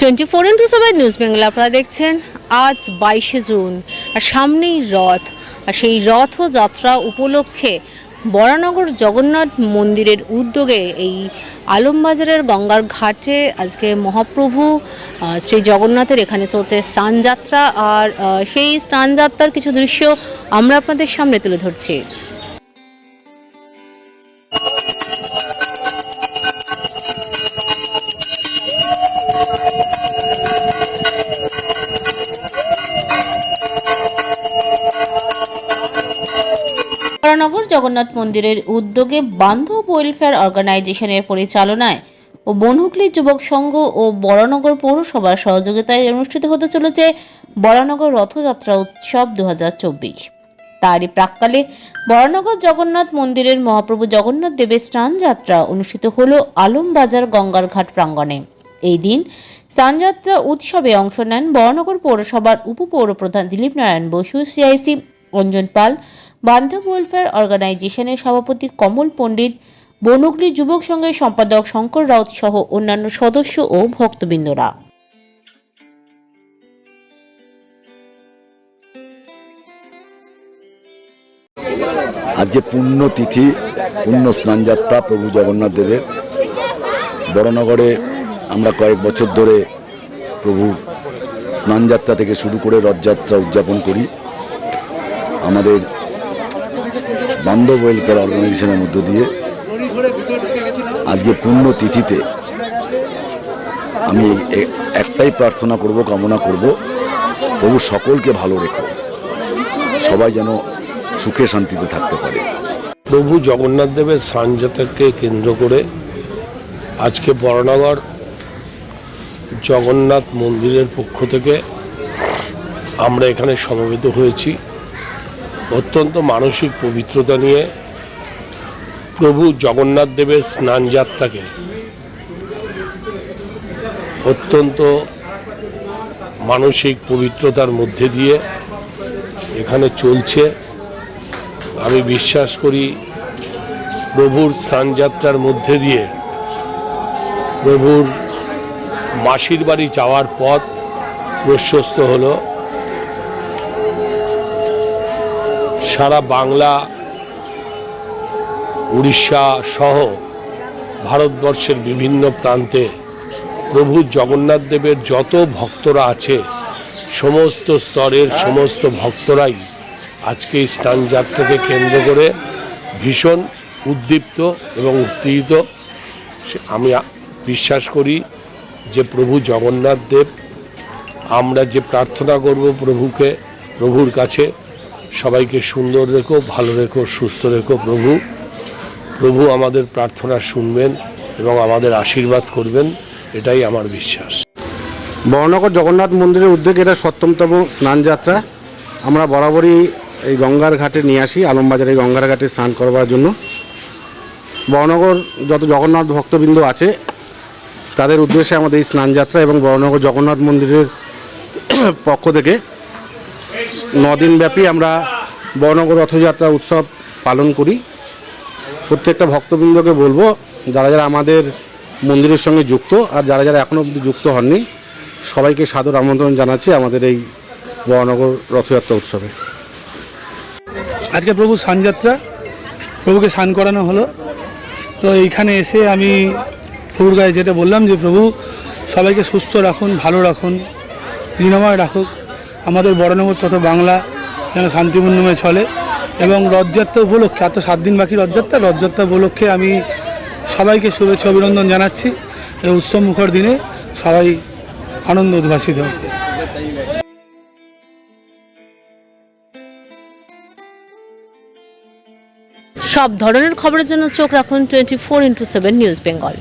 Twenty four into seven news Bengal, আপনারা দেখছেন আজ বাইশে জুন, আর সামনেই রথ, আর সেই রথযাত্রা উপলক্ষে বরানগর জগন্নাথ মন্দিরের উদ্যোগে এই আলমবাজারের গঙ্গার ঘাটে আজকে মহাপ্রভু শ্রী জগন্নাথের এখানে চলছে স্নানযাত্রা আর সেই স্নানযাত্রার কিছু দৃশ্য আমরা আপনাদের সামনে তুলে ধরছি। বরানগর জগন্নাথ মন্দিরের উদ্যোগে বান্ধব ওয়েলফেয়ার অর্গানাইজেশনের পরিচালনায় ও বনহুগলি যুবক সংঘ ও বরানগর পৌরসভার সহযোগিতায় অনুষ্ঠিত হতে চলেছে বরানগর রথযাত্রা উৎসব দু তারই প্রাককালে বরানগর জগন্নাথ মন্দিরের মহাপ্রভু জগন্নাথ দেবের স্নান যাত্রা অনুষ্ঠিত হল আলমবাজার গঙ্গার ঘাট প্রাঙ্গণে। এই দিন স্নানযাত্রা উৎসবে অংশ নেন বরানগর পৌরসভার উপপৌরপ্রধান দিলীপ নারায়ণ বসু, সিআইসি অঞ্জন পাল বান্ধব ওয়েলফেয়ার অর্গানাইজেশনের সভাপতি কমল পণ্ডিত বনুগলি যুবক সংঘের সম্পাদক শঙ্কর রাউত সহ অন্যান্য সদস্য ও ভক্তবৃন্দরা। আজকে পুণ্য তিথি পুণ্য স্নানযাত্রা প্রভু জগন্নাথ দেবের। বড়নগরে আমরা কয়েক বছর ধরে প্রভুর স্নানযাত্রা থেকে শুরু করে রথযাত্রা উদযাপন করি। আমাদের বান্ধব ওয়েলফেয়ার অর্গানাইজেশনের মধ্য দিয়ে আজকে পুণ্য তিথিতে আমি একটাই প্রার্থনা করব, কামনা করব, প্রভু সকলকে ভালো রেখো। সবাই যেন সুখে শান্তিতে থাকতে পারে। প্রভু জগন্নাথ দেবের স্নানযাত্রাকে কেন্দ্র করে আজকে বড়নগর জগন্নাথ মন্দিরের পক্ষ থেকে আমরা এখানে সমবেত হয়েছি। অত্যন্ত মানসিক পবিত্রতা নিয়ে প্রভু জগন্নাথ দেবের স্নানযাত্রাকে অত্যন্ত মানসিক পবিত্রতার মধ্যে দিয়ে এখানে চলছে। আমি বিশ্বাস করি প্রভুর স্থানযাত্রার মধ্যে দিয়ে প্রভুর মাসির বাড়ি যাওয়ার পথ প্রশস্ত হলো। সারা বাংলা, উড়িষ্যা সহ ভারতবর্ষের বিভিন্ন প্রান্তে প্রভু জগন্নাথ দেবের যত ভক্তরা আছে, সমস্ত স্তরের সমস্ত ভক্তরাই আজকে এই স্নানযাত্রাকে কেন্দ্র করে ভীষণ উদ্দীপ্ত এবং উত্তেজিত। আমি বিশ্বাস করি যে প্রভু জগন্নাথ দেব, আমরা যে প্রার্থনা করব প্রভুকে, প্রভুর কাছে সবাইকে সুন্দর রেখো, ভালো রেখো, সুস্থ রেখো প্রভু। প্রভু আমাদের প্রার্থনা শুনবেন এবং আমাদের আশীর্বাদ করবেন, এটাই আমার বিশ্বাস। বড়নগর জগন্নাথ মন্দিরের উদ্যোগে এটা সপ্তমতম স্নান যাত্রা। আমরা বরাবরই এই গঙ্গার ঘাটে নিয়ে আসি, আলমবাজারে গঙ্গার ঘাটে স্নান করবার জন্য। বড়নগর যত জগন্নাথ ভক্তবৃন্দ আছে, তাদের উদ্দেশ্যে আমাদের এই স্নান যাত্রা এবং বড়নগর জগন্নাথ মন্দিরের পক্ষ থেকে দিন ব্যাপী আমরা বড়নগর রথযাত্রা উৎসব পালন করি। প্রত্যেকটা ভক্তবৃন্দকে বলব, যারা যারা আমাদের মন্দিরের সঙ্গে যুক্ত আর যারা যারা এখনও অবধি যুক্ত হননি, সবাইকে সাদর আমন্ত্রণ জানাচ্ছি আমাদের এই বড়নগর রথযাত্রা উৎসবে। আজকে প্রভু স্নানযাত্রা প্রভুকে স্নান করানো হলো। তো এইখানে এসে আমি প্রভুর গায়ে যেটা বললাম যে, প্রভু সবাইকে সুস্থ রাখুন, ভালো রাখুন, নিরাময় রাখুক। আমাদের বড়নগর তত বাংলা যেন শান্তিপূর্ণময় চলে এবং রথযাত্রা উপলক্ষে এত সাত দিন বাকি রথযাত্রা রথযাত্রা উপলক্ষে আমি সবাইকে শুভেচ্ছা, অভিনন্দন জানাচ্ছি। এই উৎসব মুখর দিনে সবাই আনন্দ উদ্ভাসিত সব ধরনের খবরের জন্য চোখ রাখুন twenty four into seven news Bengal.